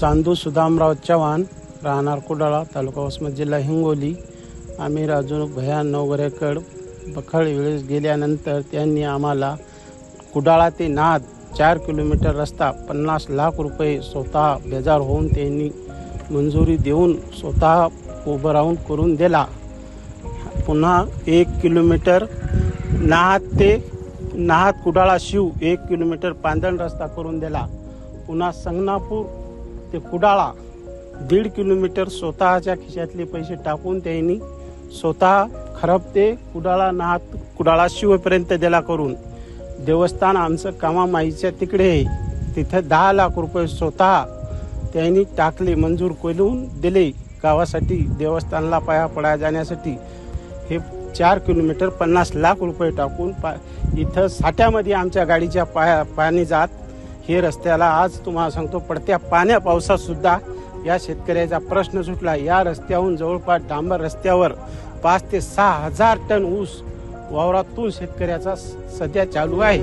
चांदू सुदामराव चव्हाण राहणार कुडाळा तालुका वसमत जिल्हा हिंगोली. आम्ही राजू भया नवगरेकड बखळ वेळेस गेल्यानंतर त्यांनी आम्हाला कुडाळा ते नाद चार किलोमीटर रस्ता पन्नास लाख रुपये स्वतः बेजार होऊन त्यांनी मंजुरी देऊन स्वतः उभं राहून करून दिला. पुन्हा एक किलोमीटर नाहात ते नाहात कुडाळा शिव एक किलोमीटर पांदण रस्ता करून दिला. पुन्हा संगनापूर ते कुडाळा दीड किलोमीटर स्वतःच्या खिशातले पैसे टाकून त्यांनी स्वतः खराब ते कुडाळा नाहात कुडाळा शिवपर्यंत दिला करून देवस्थान आमचं कामामाईच्या तिकडे आहे. तिथं दहा लाख रुपये स्वतः त्यांनी टाकले मंजूर करून दिले. गावासाठी देवस्थानला पाया पडा जाण्यासाठी हे चार किलोमीटर पन्नास लाख रुपये टाकून पा इथं साठ्यामध्ये आमच्या गाडीच्या पाया पाणी जात हे रस्त्याला आज तुम्हाला सांगतो पडत्या पाण्या पावसात सुद्धा या शेतकऱ्याचा प्रश्न सुटला. या रस्त्याहून जवळपास डांबर रस्त्यावर पाच ते सहा हजार टन ऊस वावरातून शेतकऱ्याचा स- सध्या चालू आहे.